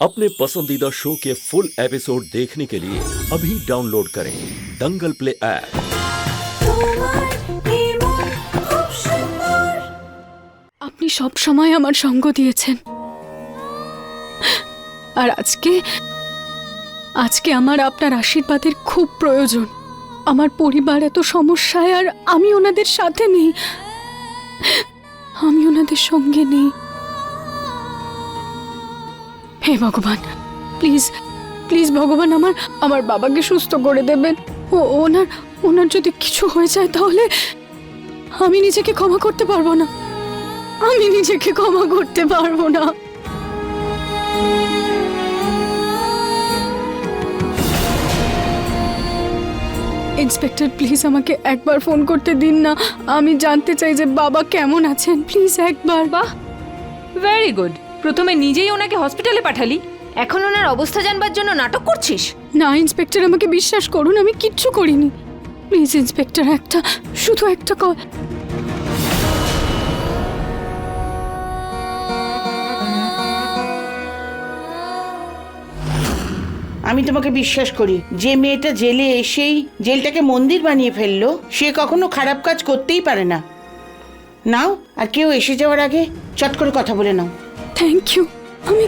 अपने पसंदीदा शो के फुल एपिसोड देखने के लिए अभी डाउनलोड करें दंगल प्ले ऐप তোমার নির্মল খুব সুন্দর আপনি সব সময় আমার সঙ্গ দিয়েছেন আর আজকে আজকে আমার আপনার আশীর্বাদের খুব প্রয়োজন আমার পরিবার এত সমস্যায় আর আমি ওনাদের সাথে নেই আমি ওনাদের সঙ্গে নেই হে ভগবান প্লিজ প্লিজ ভগবান আমার আমার বাবাকে সুস্থ করে দেবেন। ও, ওনার ওনার যদি কিছু হয়ে যায় তাহলে আমি নিজেকে ক্ষমা করতে পারব না। আমি নিজেকে ক্ষমা করতে পারব না। ইন্সপেক্টর প্লিজ আমাকে একবার ফোন করতে দিন না। আমি জানতে চাই যে বাবা কেমন আছেন? প্লিজ একবার। বাহ ভেরি গুড প্রথমে নিজেই ওনাকে হসপিটালে পাঠালি। এখন ওনার অবস্থা জানবার জন্য নাটক করছিস? না ইন্সপেক্টর আমাকে বিশ্বাস করুন আমি কিচ্ছু করিনি। প্লিজ ইন্সপেক্টর একটা শুধু একটা কল। আমি তোমাকে বিশ্বাস করি যে মেয়েটা জেলে এসেই জেলটাকে মন্দির বানিয়ে ফেলল সে কখনো খারাপ কাজ করতেই পারে না। নাও আর কেউ এসে যাওয়ার আগে চট করে কথা বলে নাও। Thank you. আমি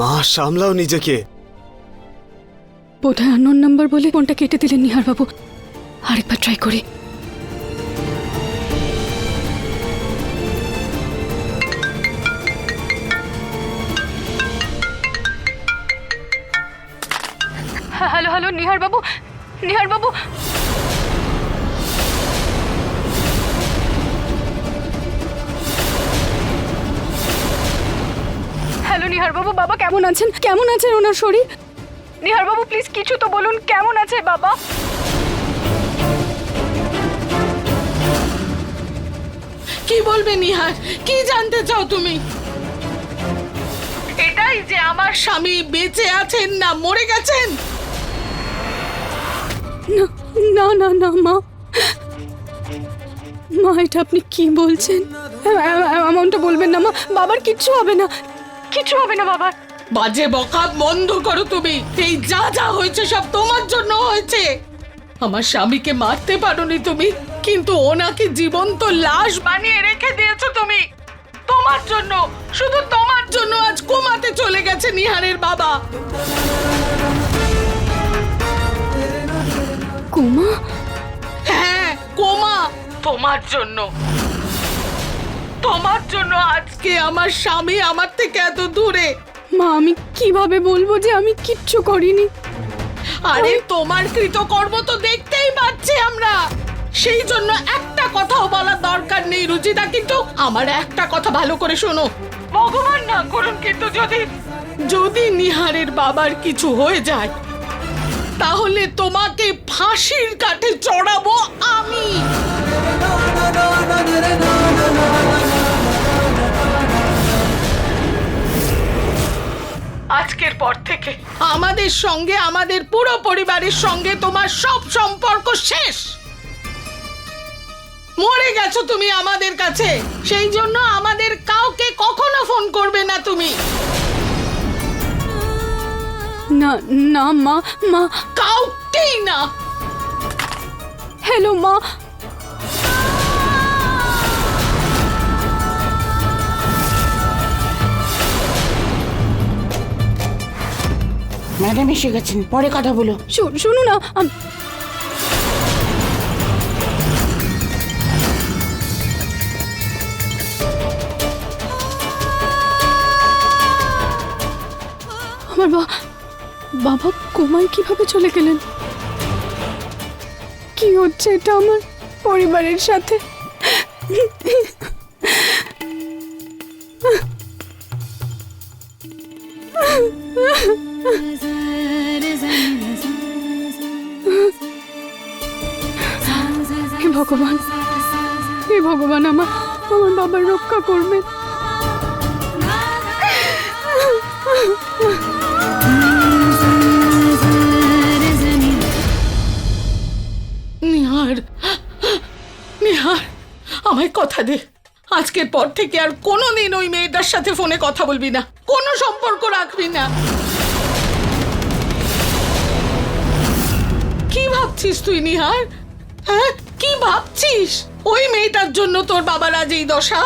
মা সামলাও নিজেকে। বোধহয় আননোন নাম্বার বলে ফোনটা কেটে দিলেন নিহার বাবু আরেকবার ট্রাই করি। হ্যালো হ্যালো নিহার বাবু নিহার বাবু হ্যালো নিহার বাবু বাবা কেমন আছেন? কেমন আছেন ওনার শরীর? নিহার বাবু প্লিজ কিছু তো বলুন কেমন আছে বাবা? কি বলবে নিহার? কি জানতে চাও তুমি? এটাই যে আমার স্বামী বেঁচে আছেন না মরে গেছেন? না না না মা। মা, এটা আপনি কি বলছেন? এমনটা বলবেন না, মা। বাবার কিচ্ছু হবে না। কিচ্ছু হবে না বাবার বাজে বকা বন্ধ করো তুমি। এই যা যা হয়েছে, সব তোমার জন্য হয়েছে। আমার স্বামীকে মারতে পারোনি তুমি, কিন্তু ওনাকে জীবন্ত লাশ বানিয়ে রেখে দিয়েছ তুমি। তোমার জন্য, শুধু তোমার জন্য আজ কোমাতে চলে গেছে নিহারের বাবা। কুমা? হ্যাঁ কোমা। তোমার জন্য। তোমার জন্য আজকে আমার স্বামী আমার থেকে এত দূরে। মা আমি কীভাবে বলব যে আমি কিচ্ছু করিনি? আরে তোমার কৃতকর্ম তো দেখতেই পাচ্ছি আমরা। সেই জন্য একটা কথাও বলার দরকার নেই রুচিতা কিন্তু আমার একটা কথা ভালো করে শোনো। ভগবান না করুন কিন্তু যদি যদি নিহারের বাবার কিছু হয়ে যায় তাহলে তোমাকে ফাঁসির কাঠে চড়াবো আমি। আজকের পর থেকে। আমাদের সঙ্গে আমাদের পুরো পরিবারের সঙ্গে তোমার সব সম্পর্ক শেষ। মরে গেছো তুমি আমাদের কাছে। সেই জন্য আমাদের কাউকে কখনো ফোন করবে না তুমি। না না মা মা। কাউকেই না। হ্যালো মা। ম্যাডাম এসে গেছেন পরে কথা বলো। শুনো না আমার বা বাবা কোমায় কীভাবে চলে গেলেন? কি হচ্ছে এটা আমার পরিবারের সাথে? ভগবান, হে ভগবান, আমার আমার বাবার রক্ষা করবেন। কথা দে। আজকের পর থেকে আর কোনোদিন ওই মেয়েটার সাথে ফোনে কথা বলবি না। কোনো সম্পর্ক রাখবি না। কি ভাবছিস তুই, নিহার? হ্যাঁ? কি ভাবছিস? ওই মেয়েটার জন্য তোর বাবার আজ এই দশা?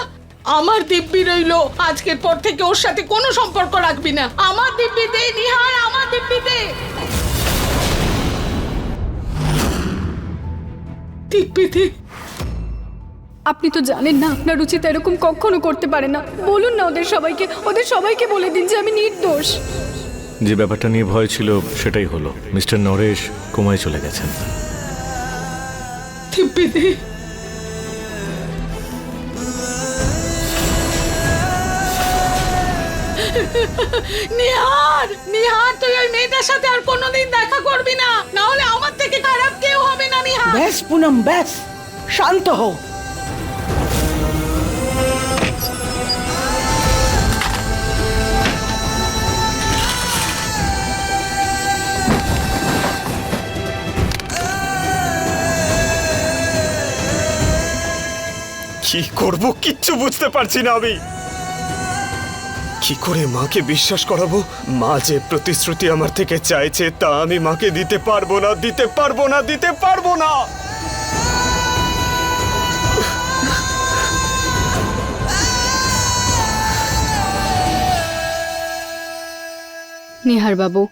আমার দিব্যি রইল, আজকের পর থেকে ওর সাথে কোনো সম্পর্ক রাখবি না। আমার দিব্যি দে, নিহার, আমার দিব্যি দে। দিব্যি দে। আপনি তো জানেন না আপনার রুচিতা এরকম কখনো করতে পারে না। বলুন না ওদের সবাইকে ওদের সবাইকে বলে দিন যে আমি নির্দোষ। যে ব্যাপারটা নিয়ে ভয় ছিল সেটাই হলো। মিস্টার নরেশ কোমায় চলে গেছেন। দিব্যি দে নিহার নিহার তুই ওই মেয়েটার সাথে আর কোনোদিন দেখা করবি না। না হলে আমার থেকে খারাপ কেউ হবে না নিহার। ব্যাস পুনম ব্যাস। শান্ত হও। কি করব কিচ্ছু বুঝতে পারছি না আমি। কি করে মাকে বিশ্বাস করাবো? মা যে প্রতিশ্রুতি আমার থেকে চাইছে, তা আমি মাকে দিতে পারব না, দিতে পারব না, দিতে পারব না। নিহার বাবু,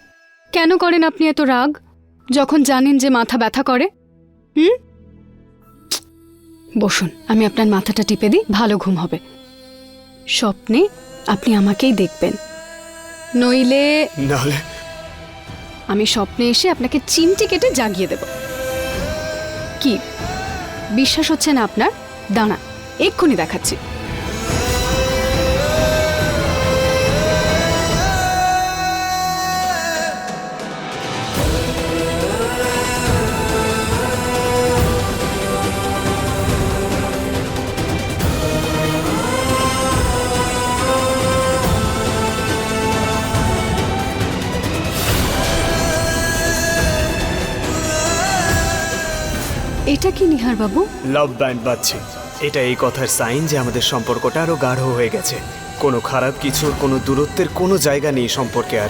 কেন করেন আপনি এত রাগ? যখন জানেন যে মাথা ব্যথা করে? হুম? বসুন আমি আপনার মাথাটা টিপে দিই ভালো ঘুম হবে। স্বপ্নে আপনি আমাকেই দেখবেন। নইলে নাহলে আমি স্বপ্নে এসে আপনাকে চিমটি কেটে জাগিয়ে দেব। কি? বিশ্বাস হচ্ছে না আপনার? দাঁড়া এক্ষুনি দেখাচ্ছি। এটা কি নিহার বাবু? লাভ ব্যান্ড বাজছে। এটা এই কথার সাইন যে আমাদের সম্পর্কটা আরও গাঢ় হয়ে গেছে। কোনো খারাপ কিছুর, কোনো দূরত্বের কোনো জায়গা নেই সম্পর্কে আর।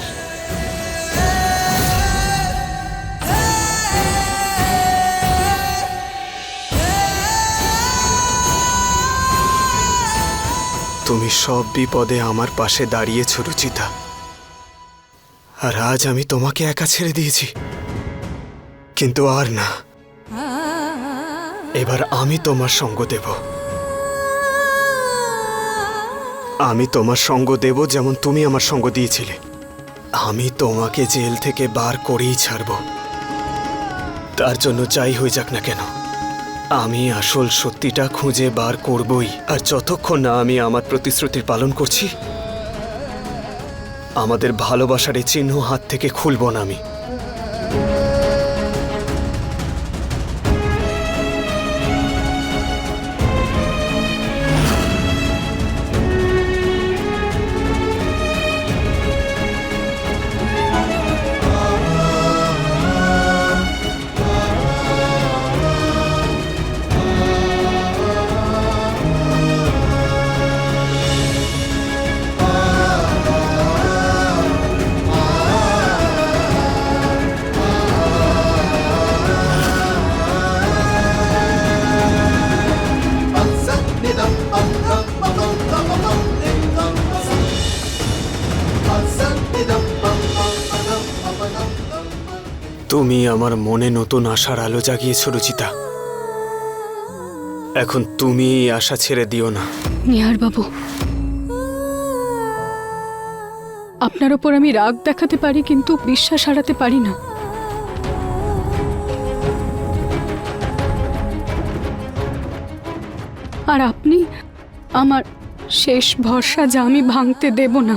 তুমি সব বিপদে আমার পাশে দাঁড়িয়েছ, রুচিতা। আর আজ আমি তোমাকে একা ছেড়ে দিয়েছি। কিন্তু আর না। এবার আমি তোমার সঙ্গ দেব। আমি তোমার সঙ্গ দেব যেমন তুমি আমার সঙ্গ দিয়েছিলে। আমি তোমাকে জেল থেকে বার করেই ছাড়ব। তার জন্য যাই হয়ে যাক না কেন। আমি আসল সত্যিটা খুঁজে বার করবই। আর যতক্ষণ না আমি আমার প্রতিশ্রুতির পালন করছি, আমাদের ভালোবাসার এই চিহ্ন হাত থেকে খুলব না আমি। তুমি আমার মনে নতুন আশার আলো জাগিয়েছ, রুচিতা। এখন তুমি আশা ছেড়ে দিও না। নিহার বাবু, আপনার ওপর আমি রাগ দেখাতে পারি, কিন্তু বিশ্বাস হারাতে পারি না। আর আপনি আমার শেষ ভরসা যা আমি ভাঙতে দেব না।